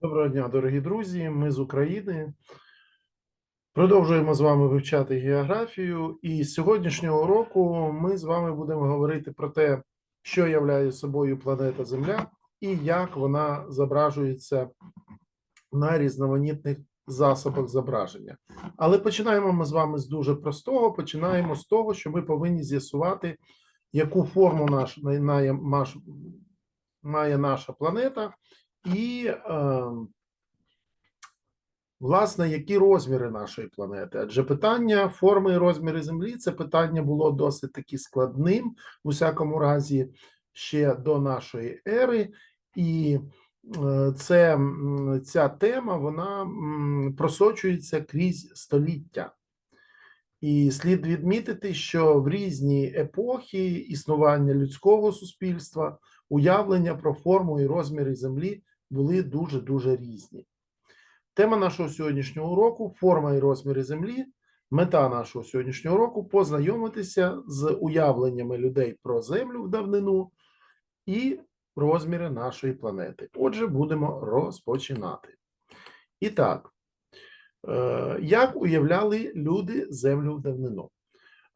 Доброго дня, дорогі друзі. Ми з України. Продовжуємо з вами вивчати географію. І з сьогоднішнього уроку ми з вами будемо говорити про те, що являє собою планета Земля і як вона зображується на різноманітних засобах зображення. Але починаємо ми з вами з дуже простого. Починаємо з того, що ми повинні з'ясувати, яку форму наш, має наша планета, і е, власне, які розміри нашої планети? Адже питання форми і розміри Землі це питання було досить таки складним, у всякому разі, ще до нашої ери, і е, це, ця тема вона просочується крізь століття. І слід відмітити, що в різні епохи існування людського суспільства уявлення про форму і розміри Землі були дуже дуже різні. Тема нашого сьогоднішнього уроку форма і розміри Землі. Мета нашого сьогоднішнього уроку познайомитися з уявленнями людей про Землю в давнину і розміри нашої планети. Отже, будемо розпочинати. І так, е, як уявляли люди Землю в давнину?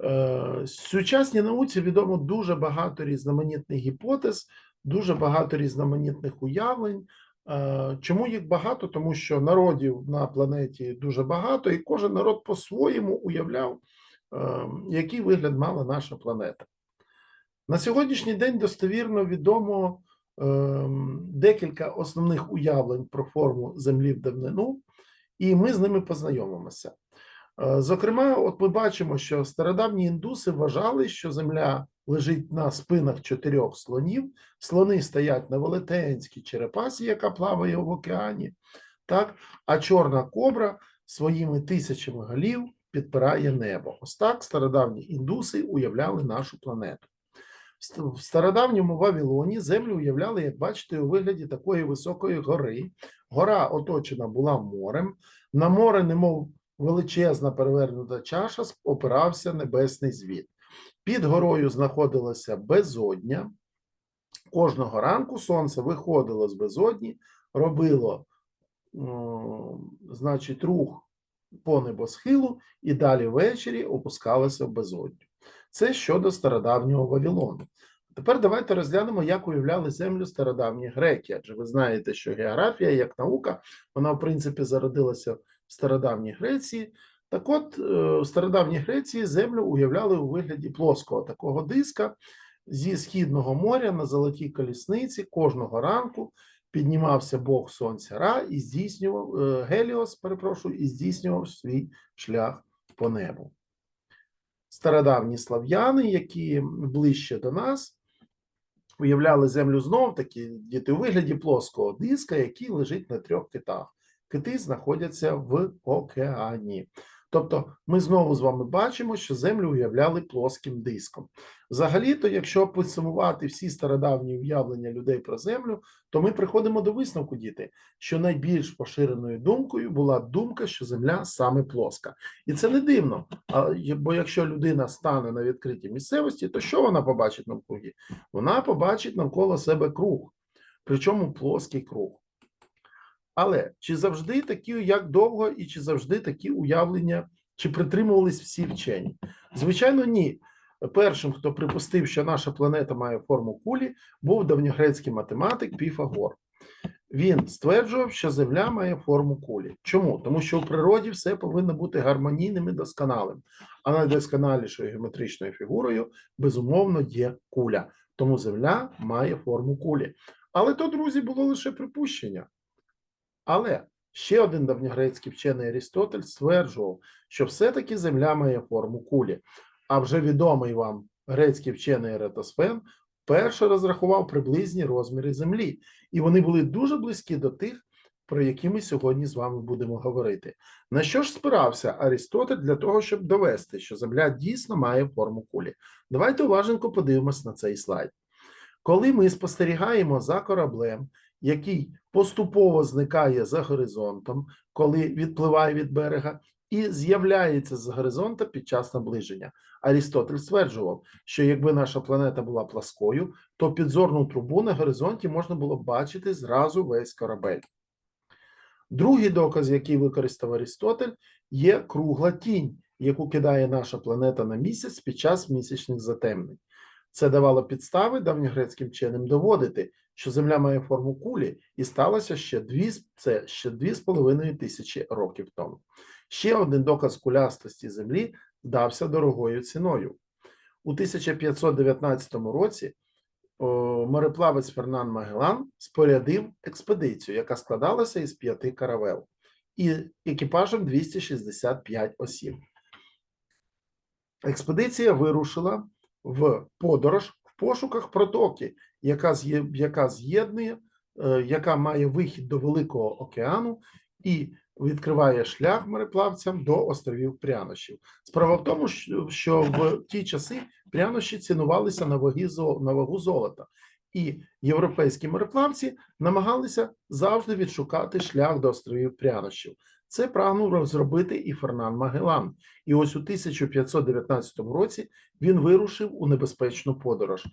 Е, Сучасній науці відомо дуже багато різноманітних гіпотез, дуже багато різноманітних уявлень. Е, Чому їх багато? Тому що народів на планеті дуже багато, і кожен народ по-своєму уявляв, е, який вигляд мала наша планета. На сьогоднішній день достовірно відомо е, декілька основних уявлень про форму Землі в давнину, і ми з ними познайомимося. Е, Зокрема, от ми бачимо, що стародавні індуси вважали, що Земля лежить на спинах чотирьох слонів. Слони стоять на велетенській черепасі, яка плаває в океані, так? а чорна кобра своїми тисячами голів підпирає небо. Ось так стародавні індуси уявляли нашу планету. В стародавньому Вавилоні землю уявляли, як бачите, у вигляді такої високої гори. Гора оточена була морем. На море, немов величезна перевернута чаша, опирався небесний звіт. Під горою знаходилася безодня. Кожного ранку сонце виходило з безодні, робило, значить, рух по небосхилу і далі ввечері опускалося в безодню. Це щодо стародавнього Вавилону. Тепер давайте розглянемо, як уявляли землю стародавні греки. Адже ви знаєте, що географія як наука, вона в принципі зародилася стародавній Греції. Так от, е, в стародавній Греції землю уявляли у вигляді плоского такого диска зі східного моря на золотій колісниці кожного ранку піднімався Бог Сонця Ра і здійснював е, Геліос, перепрошую, і здійснював свій шлях по небу. Стародавні слав'яни, які ближче до нас, уявляли землю знов таки діти у вигляді плоского диска, який лежить на трьох китах. Кити знаходяться в океані. Тобто, ми знову з вами бачимо, що землю уявляли плоским диском. Взагалі-то, якщо підсумувати всі стародавні уявлення людей про землю, то ми приходимо до висновку, діти, що найбільш поширеною думкою була думка, що земля саме плоска. І це не дивно. Бо якщо людина стане на відкритій місцевості, то що вона побачить навкруги? Вона побачить навколо себе круг, причому плоский круг. Але чи завжди такі, як довго, і чи завжди такі уявлення, чи притримувались всі вчені? Звичайно, ні. Першим, хто припустив, що наша планета має форму кулі, був давньогрецький математик Піфагор. Він стверджував, що Земля має форму кулі. Чому? Тому що у природі все повинно бути гармонійним і досконалим, а найдосконалішою геометричною фігурою, безумовно, є куля. Тому Земля має форму кулі. Але то, друзі, було лише припущення. Але ще один давньогрецький вчений Арістотель стверджував, що все-таки Земля має форму кулі. А вже відомий вам грецький вчений Ератосфен перше розрахував приблизні розміри Землі, і вони були дуже близькі до тих, про які ми сьогодні з вами будемо говорити. На що ж спирався Арістотель для того, щоб довести, що Земля дійсно має форму кулі? Давайте уважненько подивимось на цей слайд. Коли ми спостерігаємо за кораблем, який поступово зникає за горизонтом, коли відпливає від берега, і з'являється з горизонта під час наближення. Арістотель стверджував, що якби наша планета була пласкою, то підзорну трубу на горизонті можна було б бачити зразу весь корабель. Другий доказ, який використав Арістотель, є кругла тінь, яку кидає наша планета на місяць під час місячних затемнень. Це давало підстави давньогрецьким вченим доводити, що Земля має форму кулі, і сталося ще дві, це ще дві з половиною тисячі років тому. Ще один доказ кулястості Землі дався дорогою ціною. У 1519 році мореплавець Фернан Магелан спорядив експедицію, яка складалася із п'яти каравел і екіпажем 265 осіб. Експедиція вирушила в подорож в пошуках протоки, яка яка з'єднує, е, яка має вихід до Великого океану і відкриває шлях мореплавцям до островів прянощів. Справа в тому, що- в ті часи прянощі цінувалися на ваги на вагу золота, і європейські мореплавці намагалися завжди відшукати шлях до островів прянощів. Це прагнув зробити і Фернан Магелан. І ось у 1519 році він вирушив у небезпечну подорож.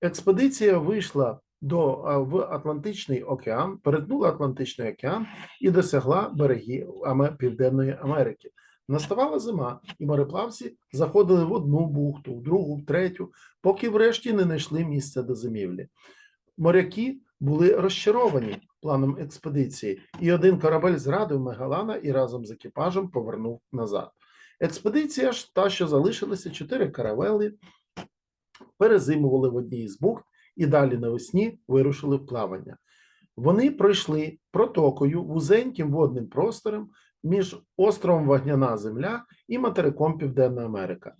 Експедиція вийшла до в Атлантичний океан, перетнула Атлантичний океан і досягла берегів Аме- Південної Америки. Наставала зима, і мореплавці заходили в одну бухту, в другу, в третю, поки врешті не знайшли місця до зимівлі. Моряки були розчаровані планом експедиції, і один корабель зрадив Мегалана і разом з екіпажем повернув назад. Експедиція ж та, що залишилися чотири каравели, перезимували в одній із бухт і далі навесні вирушили в плавання. Вони пройшли протокою вузеньким водним простором між островом Вогняна Земля і материком Південна Америка.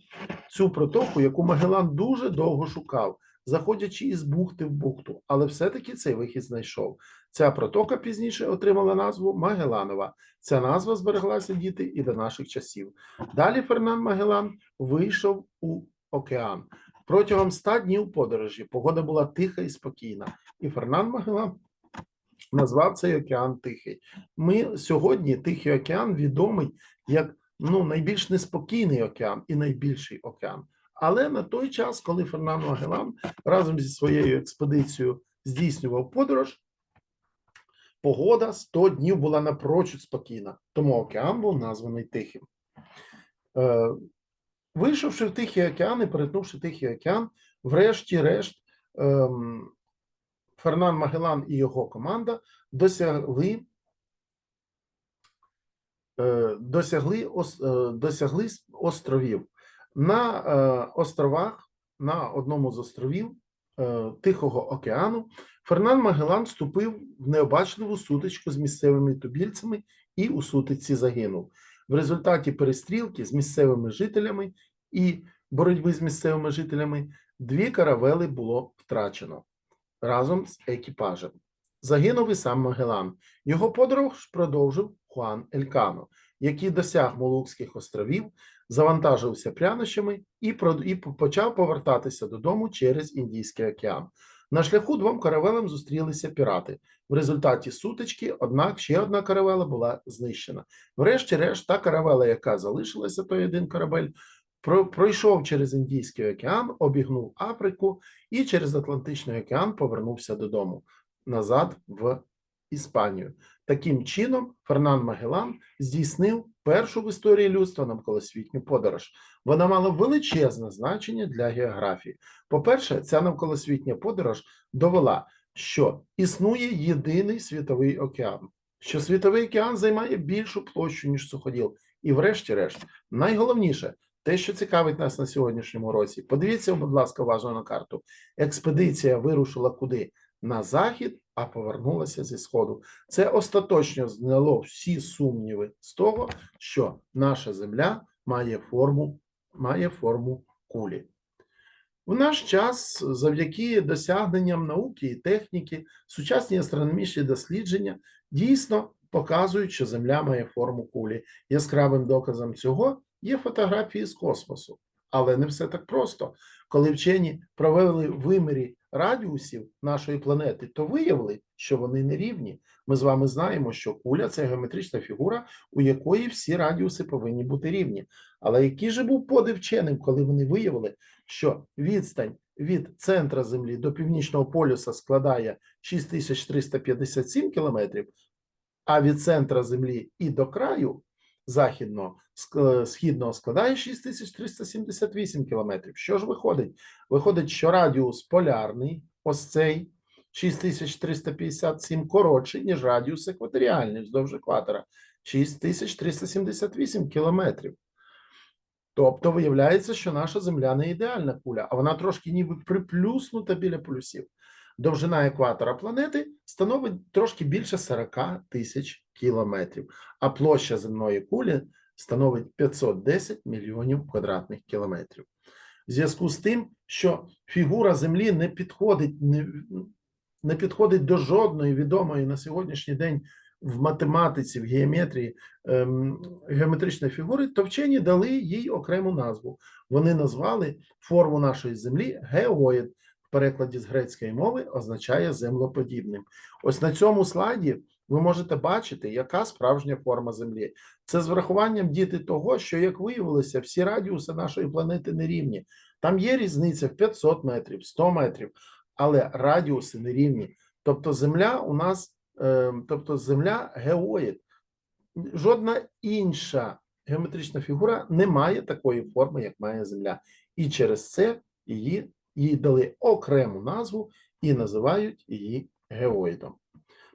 Цю протоку, яку Магелан дуже довго шукав, заходячи із бухти в бухту, але все-таки цей вихід знайшов. Ця протока пізніше отримала назву Магеланова. Ця назва збереглася діти і до наших часів. Далі Фернан Магелан вийшов у океан. Протягом ста днів подорожі погода була тиха і спокійна, і Фернан Магелан назвав цей океан Тихий. Ми сьогодні Тихий океан відомий як ну, найбільш неспокійний океан і найбільший океан. Але на той час, коли Фернан Магелан разом зі своєю експедицією здійснював подорож, погода 100 днів була напрочуд спокійна, тому океан був названий Тихим. Е, Вийшовши в Тихий океан і перетнувши Тихий океан, врешті-решт ем, Фернан Магелан і його команда досягли, е, досягли, е, досягли островів. На е, островах, на одному з островів е, Тихого океану, Фернан Магелан вступив в необачливу сутичку з місцевими тубільцями і у сутичці загинув. В результаті перестрілки з місцевими жителями і боротьби з місцевими жителями дві каравели було втрачено разом з екіпажем. Загинув і сам Магелан. Його подорож продовжив Хуан Елькано, який досяг Молукських островів, завантажився прянощами і, і почав повертатися додому через Індійський океан. На шляху двом каравелам зустрілися пірати. В результаті сутички, однак, ще одна каравела була знищена. Врешті-решт, та каравела, яка залишилася, той один корабель, про- пройшов через Індійський океан, обігнув Африку і через Атлантичний океан повернувся додому назад в Іспанію. Таким чином, Фернан Магелан здійснив першу в історії людства навколосвітню подорож. Вона мала величезне значення для географії. По-перше, ця навколосвітня подорож довела, що існує єдиний світовий океан, що світовий океан займає більшу площу, ніж суходіл. І, врешті-решт, найголовніше, те, що цікавить нас на сьогоднішньому році, подивіться, будь ласка, уважно на карту. Експедиція вирушила куди? На захід, а повернулася зі сходу. Це остаточно зняло всі сумніви з того, що наша земля має форму, має форму кулі. В наш час, завдяки досягненням науки і техніки, сучасні астрономічні дослідження дійсно показують, що Земля має форму кулі. Яскравим доказом цього є фотографії з космосу. Але не все так просто. Коли вчені провели вимірі радіусів нашої планети, то виявили, що вони не рівні. Ми з вами знаємо, що куля це геометрична фігура, у якої всі радіуси повинні бути рівні. Але який же був подив вченим, коли вони виявили, що відстань від центра Землі до північного полюса складає 6357 кілометрів, а від центра Землі і до краю західного східного складає 6378 кілометрів. Що ж виходить? Виходить, що радіус полярний, ось цей 6357 коротший, ніж радіус екваторіальний вздовж екватора 6378 кілометрів. Тобто виявляється, що наша Земля не ідеальна куля, а вона трошки ніби приплюснута біля полюсів. Довжина екватора планети становить трошки більше 40 тисяч кілометрів, а площа земної кулі становить 510 мільйонів квадратних кілометрів. В зв'язку з тим, що фігура Землі не підходить, не, не підходить до жодної відомої на сьогоднішній день в математиці, в геометрії ем, геометричної фігури, то вчені дали їй окрему назву. Вони назвали форму нашої землі геоїд. Перекладі з грецької мови означає землоподібним. Ось на цьому слайді ви можете бачити, яка справжня форма Землі. Це з врахуванням діти того, що, як виявилося, всі радіуси нашої планети нерівні. Там є різниця в 500 метрів, 100 метрів, але радіуси нерівні. Тобто Земля у нас, е, тобто Земля геоїд. Жодна інша геометрична фігура не має такої форми, як має Земля. І через це її, їй дали окрему назву і називають її геоїдом.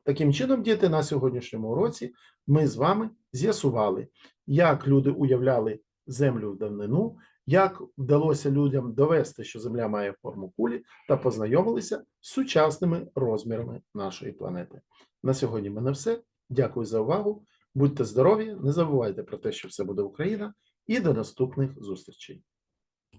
Таким чином, діти, на сьогоднішньому уроці ми з вами з'ясували, як люди уявляли Землю в давнину, як вдалося людям довести, що Земля має форму кулі, та познайомилися з сучасними розмірами нашої планети. На сьогодні в мене все. Дякую за увагу. Будьте здорові, не забувайте про те, що все буде Україна, і до наступних зустрічей.